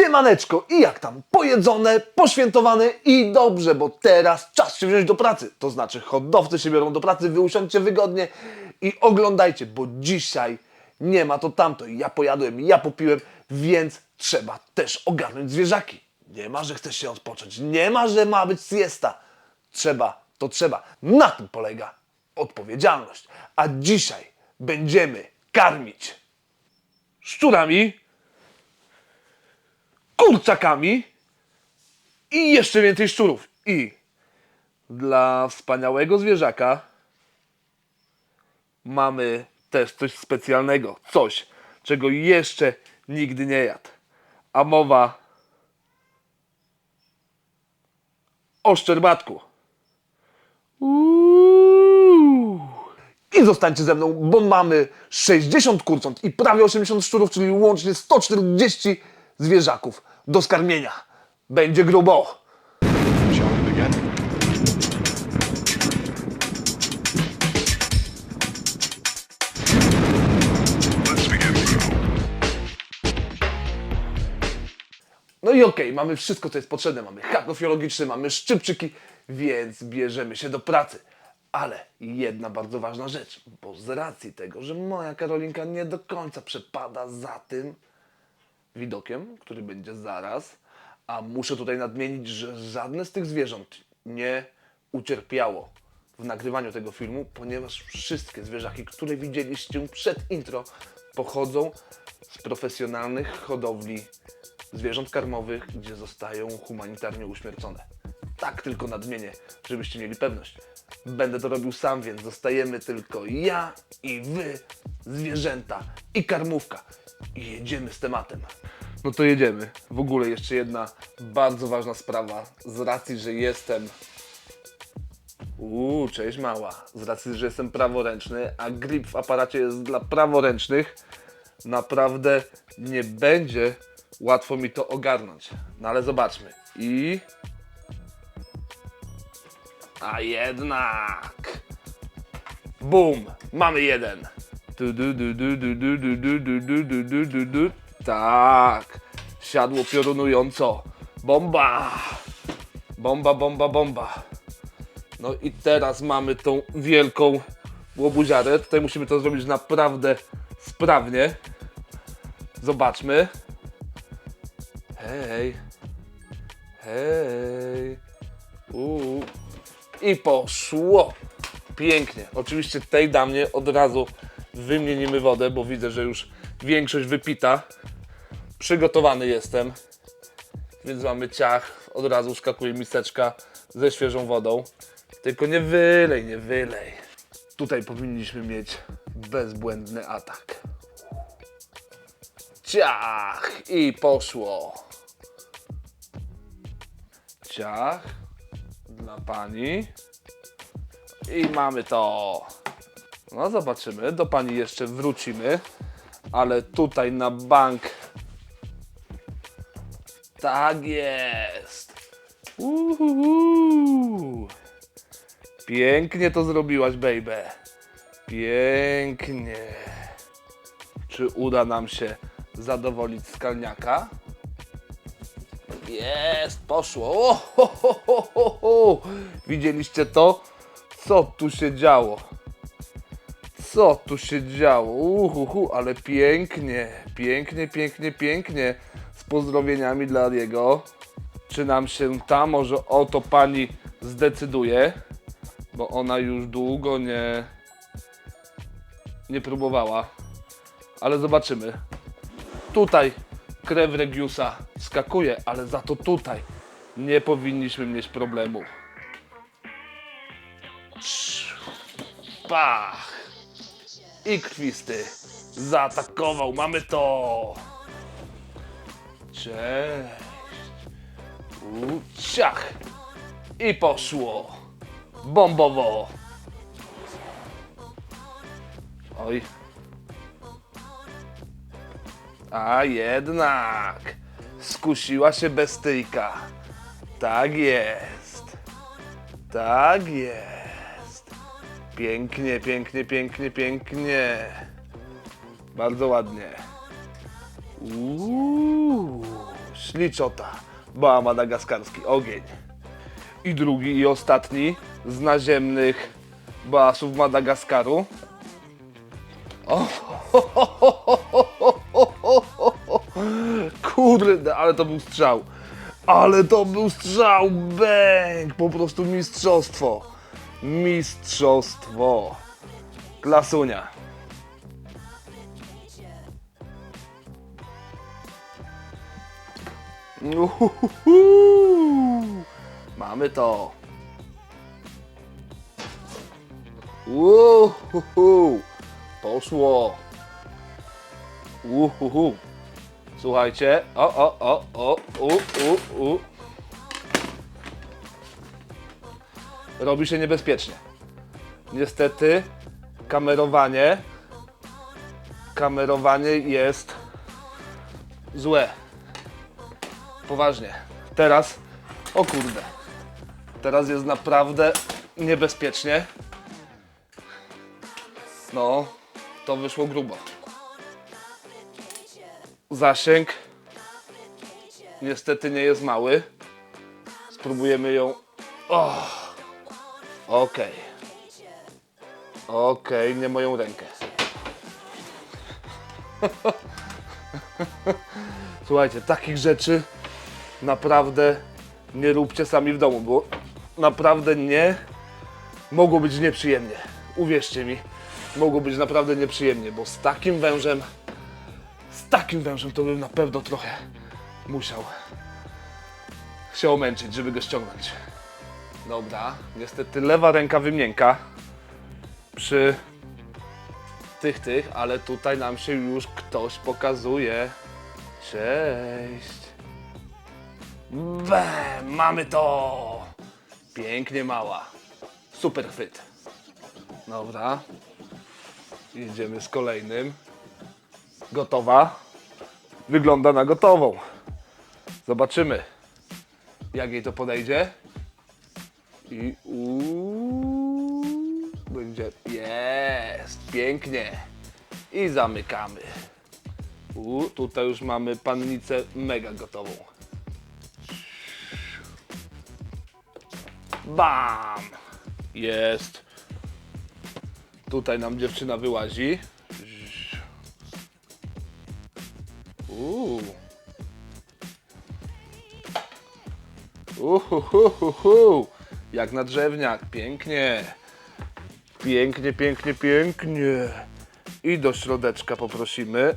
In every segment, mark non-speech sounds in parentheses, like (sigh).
Siemaneczko i jak tam? Pojedzone, poświętowane i dobrze, bo teraz czas się wziąć do pracy. To znaczy hodowcy się biorą do pracy, wy usiądźcie wygodnie i oglądajcie, bo dzisiaj nie ma to tamto. Ja pojadłem, ja popiłem, więc trzeba też ogarnąć zwierzaki. Nie ma, że chce się odpocząć, nie ma, że ma być siesta. Trzeba, to trzeba. Na tym polega odpowiedzialność. A dzisiaj będziemy karmić szczurami, kurczakami i jeszcze więcej szczurów. I dla wspaniałego zwierzaka mamy też coś specjalnego. Coś, czego jeszcze nigdy nie jadł. A mowa o szczerbatku. Uuu. I zostańcie ze mną, bo mamy 60 kurcząt i prawie 80 szczurów, czyli łącznie 140 zwierzaków do skarmienia. Będzie grubo. No i okej, mamy wszystko, co jest potrzebne. Mamy hak ofiologiczny, mamy szczypczyki, więc bierzemy się do pracy. Ale jedna bardzo ważna rzecz, bo z racji tego, że moja Karolinka nie do końca przepada za tym widokiem, który będzie zaraz, a muszę tutaj nadmienić, że żadne z tych zwierząt nie ucierpiało w nagrywaniu tego filmu, ponieważ wszystkie zwierzaki, które widzieliście przed intro, pochodzą z profesjonalnych hodowli zwierząt karmowych, gdzie zostają humanitarnie uśmiercone. Tak tylko nadmienię, żebyście mieli pewność. Będę to robił sam, więc zostajemy tylko ja i wy, zwierzęta i karmówka. I jedziemy z tematem. No to jedziemy. W ogóle jeszcze jedna bardzo ważna sprawa. Z racji, że jestem Uuu, cześć mała. Z racji, że jestem praworęczny, a grip w aparacie jest dla praworęcznych, naprawdę nie będzie łatwo mi to ogarnąć. No ale zobaczmy. I... A jednak... Bum! Mamy jeden. Du, du, du, du, du, du, du, du, du, du, du, du, du. Tak. Siadło piorunująco. Bomba! Bomba, bomba, bomba. No i teraz mamy tą wielką łobuziarę. Tutaj musimy to zrobić naprawdę sprawnie. Zobaczmy. Hej. Hej. Uuu. I poszło. Pięknie. Oczywiście tej damie od razu wymienimy wodę, bo widzę, że już większość wypita. Przygotowany jestem. Więc mamy ciach. Od razu skakuje miseczka ze świeżą wodą. Tylko nie wylej, nie wylej. Tutaj powinniśmy mieć bezbłędny atak. Ciach! I poszło. Ciach dla pani. I mamy to. No zobaczymy. Do pani jeszcze wrócimy. Ale tutaj na bank. Tak jest. Uhuhu. Pięknie to zrobiłaś, baby. Pięknie. Czy uda nam się zadowolić skalniaka? Jest, poszło. Widzieliście to? Co tu się działo? Co tu się działo? Uhuhu, ale pięknie, pięknie, pięknie, pięknie. Z pozdrowieniami dla Adiego. Czy nam się ta może o to pani zdecyduje? Bo ona już długo nie, nie próbowała. Ale zobaczymy. Tutaj krew Regiusa skakuje, ale za to tutaj nie powinniśmy mieć problemu. Pach! I krwisty zaatakował. Mamy to! Cześć! U, ciach! I poszło! Bombowo! Oj. A jednak! Skusiła się bestyjka. Tak jest. Tak jest. Pięknie, pięknie, pięknie, pięknie. Bardzo ładnie. Uuu, śliczota, boa madagaskarski, ogień. I drugi i ostatni z naziemnych boasów Madagaskaru. O, Kurde, ale to był strzał. Ale to był strzał, bęk, po prostu mistrzostwo. Mistrzostwo. Klasunia. Uhuhu. Mamy to. Uhuhu. Poszło. Uhuhu. Słuchajcie. O, o, o, o, u, u, u. Robi się niebezpiecznie. Niestety kamerowanie kamerowanie jest złe. Poważnie. Teraz o kurde. Teraz jest naprawdę niebezpiecznie. No, to wyszło grubo. Zasięg niestety nie jest mały. Spróbujemy ją. O! Okej. Okej, nie moją rękę. (laughs) Słuchajcie, takich rzeczy naprawdę nie róbcie sami w domu, bo naprawdę nie mogło być nieprzyjemnie. Uwierzcie mi, mogło być naprawdę nieprzyjemnie, bo z takim wężem, z takim wężem to bym na pewno trochę musiał się omęczyć, żeby go ściągnąć. Dobra, niestety lewa ręka wymięka przy tych, tych, ale tutaj nam się już ktoś pokazuje. Cześć. Bam, mamy to! Pięknie mała. Super chwyt. Dobra. Jedziemy z kolejnym. Gotowa? Wygląda na gotową. Zobaczymy, jak jej to podejdzie. I uuu, będzie. Jest, pięknie. I zamykamy. U, tutaj już mamy pannicę mega gotową. Bam! Jest. Tutaj nam dziewczyna wyłazi. Uuu. Uhuhuhuhu. Jak na drzewniak. Pięknie. Pięknie, pięknie, pięknie. I do środeczka poprosimy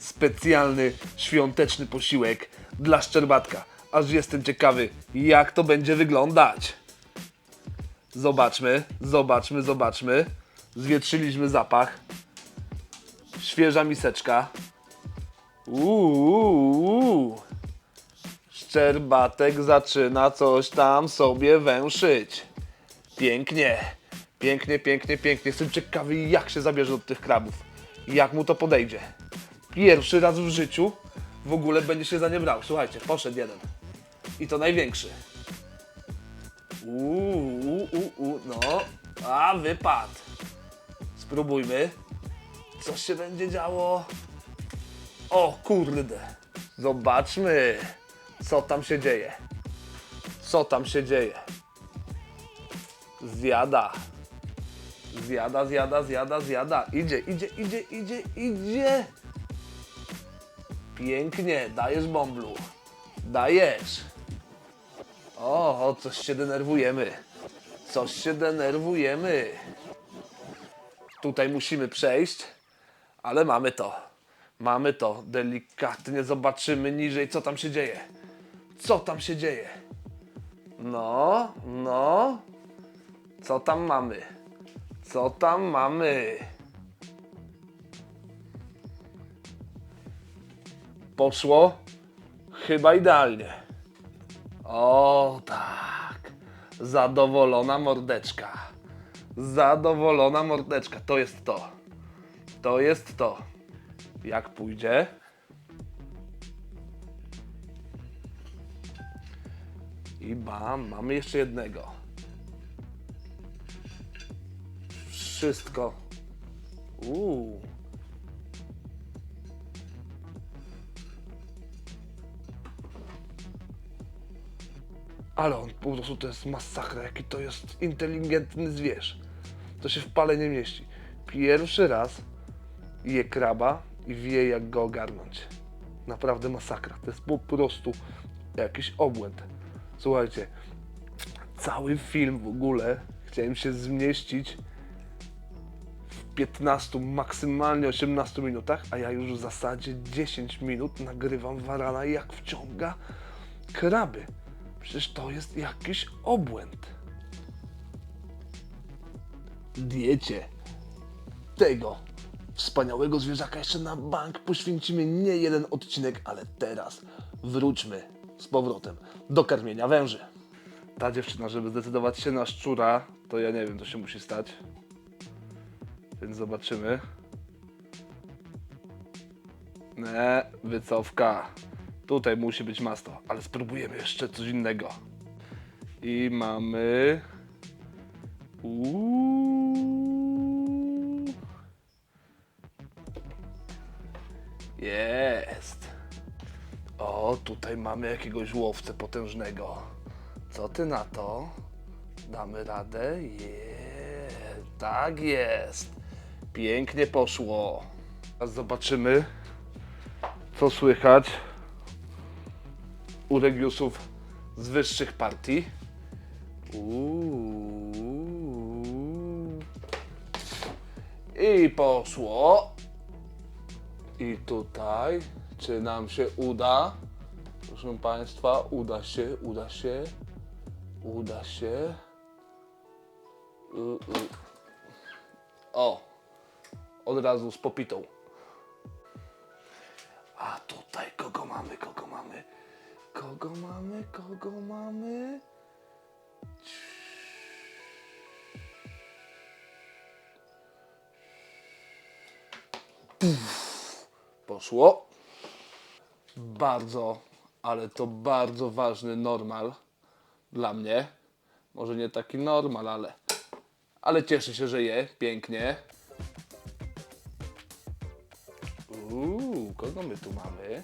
specjalny świąteczny posiłek dla Szczerbatka. Aż jestem ciekawy, jak to będzie wyglądać. Zobaczmy, zobaczmy, zobaczmy. Zwietrzyliśmy zapach. Świeża miseczka. Szczerbatek zaczyna coś tam sobie węszyć. Pięknie. Pięknie, pięknie, pięknie. Jestem ciekawy, jak się zabierze od tych krabów. Jak mu to podejdzie. Pierwszy raz w życiu w ogóle będzie się za nie brał. Słuchajcie, poszedł jeden. I to największy. Uuu, uu, uu, uu, no. A, wypadł. Spróbujmy. Co się będzie działo? O kurde. Zobaczmy, co tam się dzieje. Co tam się dzieje. Zjada. Zjada, zjada, zjada, zjada. Idzie, idzie, idzie, idzie, idzie. Pięknie, dajesz bąblu. Dajesz. O, o, coś się denerwujemy. Coś się denerwujemy. Tutaj musimy przejść, ale mamy to. Mamy to. Delikatnie zobaczymy niżej, co tam się dzieje. Co tam się dzieje? No, no. Co tam mamy? Co tam mamy? Poszło? Chyba idealnie. O tak. Zadowolona mordeczka. Zadowolona mordeczka. To jest to. To jest to. Jak pójdzie? I bam, mamy jeszcze jednego. Wszystko. Uuu. Ale on po prostu to jest masakra, jaki to jest inteligentny zwierz. To się w pale nie mieści. Pierwszy raz je kraba i wie jak go ogarnąć. Naprawdę masakra. To jest po prostu jakiś obłęd. Słuchajcie, cały film w ogóle chciałem się zmieścić w 15, maksymalnie 18 minutach, a ja już w zasadzie 10 minut nagrywam Warana jak wciąga kraby. Przecież to jest jakiś obłęd. Diecie tego wspaniałego zwierzaka jeszcze na bank poświęcimy nie jeden odcinek, ale teraz wróćmy z powrotem do karmienia węży. Ta dziewczyna, żeby zdecydować się na szczura, to ja nie wiem, to się musi stać. Więc zobaczymy. Nie, wycofka. Tutaj musi być masto, ale spróbujemy jeszcze coś innego. I mamy... Uuu. Tutaj mamy jakiegoś łowcę potężnego. Co ty na to? Damy radę? Je, tak jest. Pięknie poszło. Teraz zobaczymy, co słychać u regiusów z wyższych partii. Uuu. I poszło. I tutaj, czy nam się uda? Proszę Państwa, uda się, uda się, uda się. Y, y. O, od razu z popitą. A tutaj kogo mamy, kogo mamy? Kogo mamy, kogo mamy? Poszło. Bardzo, ale to bardzo ważny normal dla mnie. Może nie taki normal, ale, ale cieszę się, że je. Pięknie. Uuu, kogo my tu mamy?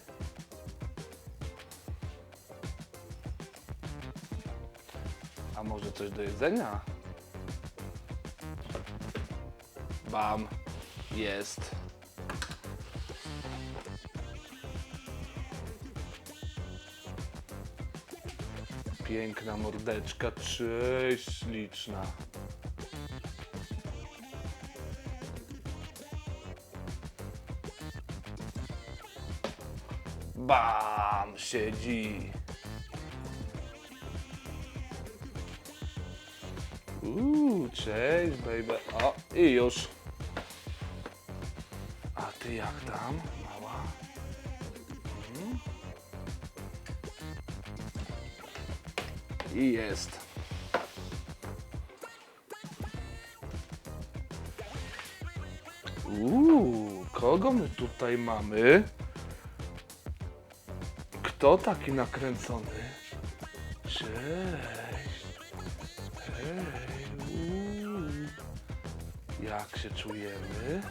A może coś do jedzenia? Bam. Jest. Piękna mordeczka, cześć śliczna. Bam! Siedzi. Uuu, cześć baby. O, i już. A ty jak tam, I jest. Uuu, kogo my tutaj mamy? Kto taki nakręcony? Cześć. Hej. uuu. Jak się czujemy?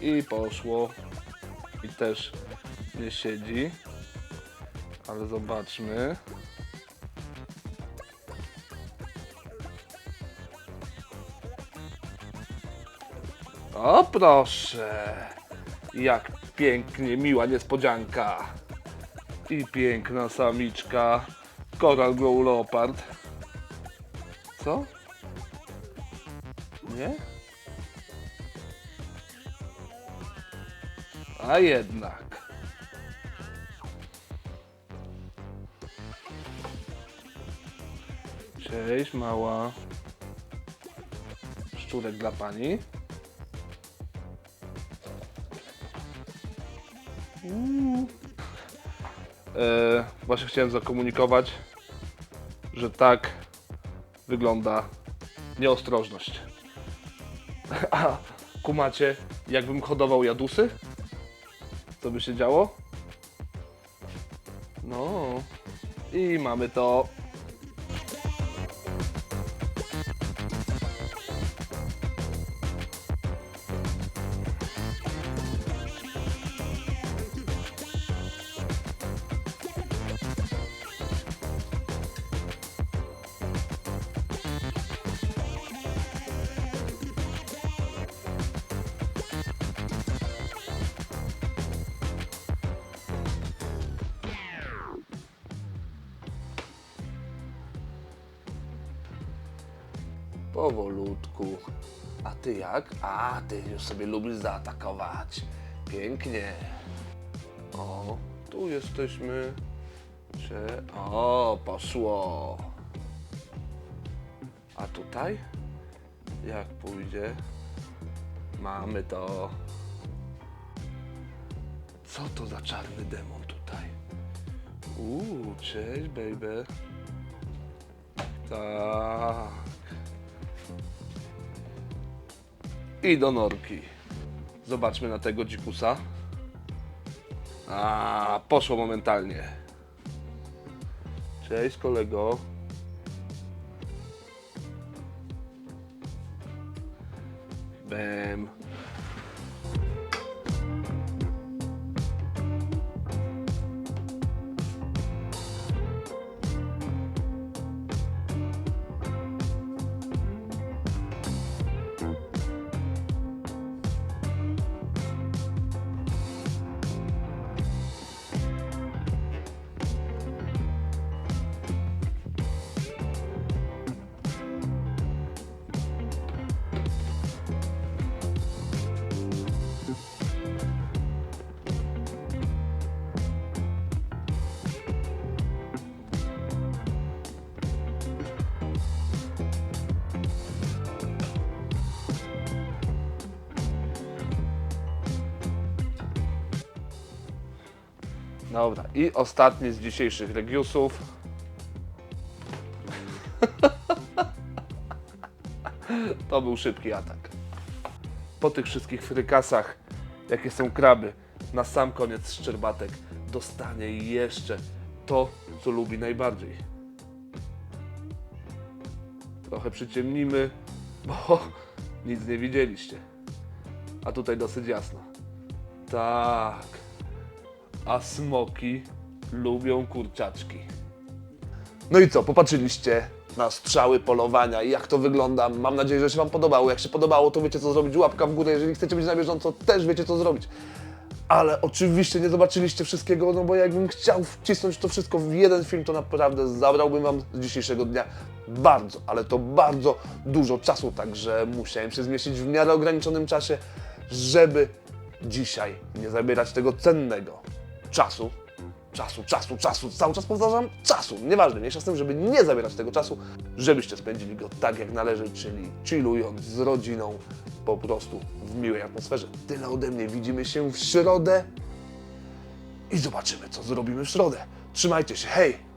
I poszło. I też nie siedzi. Ale zobaczmy. O proszę! Jak pięknie, miła niespodzianka. I piękna samiczka. Coral Glow Leopard. Co? Nie? A jednak. Cześć, mała. Szczurek dla pani. Uuu. E, właśnie chciałem zakomunikować, że tak wygląda nieostrożność. (laughs) A kumacie, jakbym hodował jadusy? Co by się działo? No. I mamy to. Powolutku. A ty jak? A, ty już sobie lubisz zaatakować. Pięknie. O, tu jesteśmy. Cze... O, poszło. A tutaj? Jak pójdzie? Mamy to. Co to za czarny demon tutaj? Uuu, cześć, baby. Tak. I do norki. Zobaczmy na tego dzikusa. A, poszło momentalnie. Cześć, kolego. Bem. Dobra, i ostatni z dzisiejszych regiusów. to był szybki atak. Po tych wszystkich frykasach, jakie są kraby, na sam koniec Szczerbatek dostanie jeszcze to, co lubi najbardziej. Trochę przyciemnimy, bo nic nie widzieliście. A tutaj dosyć jasno. Tak. A smoki lubią kurczaczki. No i co, popatrzyliście na strzały polowania i jak to wygląda. Mam nadzieję, że się Wam podobało. Jak się podobało, to wiecie co zrobić. Łapka w górę. Jeżeli chcecie być na bieżąco, też wiecie co zrobić. Ale oczywiście nie zobaczyliście wszystkiego, no bo jakbym chciał wcisnąć to wszystko w jeden film, to naprawdę zabrałbym Wam z dzisiejszego dnia bardzo, ale to bardzo dużo czasu, także musiałem się zmieścić w miarę ograniczonym czasie, żeby dzisiaj nie zabierać tego cennego czasu, czasu, czasu, czasu, cały czas powtarzam, czasu, nieważne, mniejsza z tym, żeby nie zabierać tego czasu, żebyście spędzili go tak jak należy, czyli chillując z rodziną, po prostu w miłej atmosferze. Tyle ode mnie, widzimy się w środę i zobaczymy, co zrobimy w środę. Trzymajcie się, hej!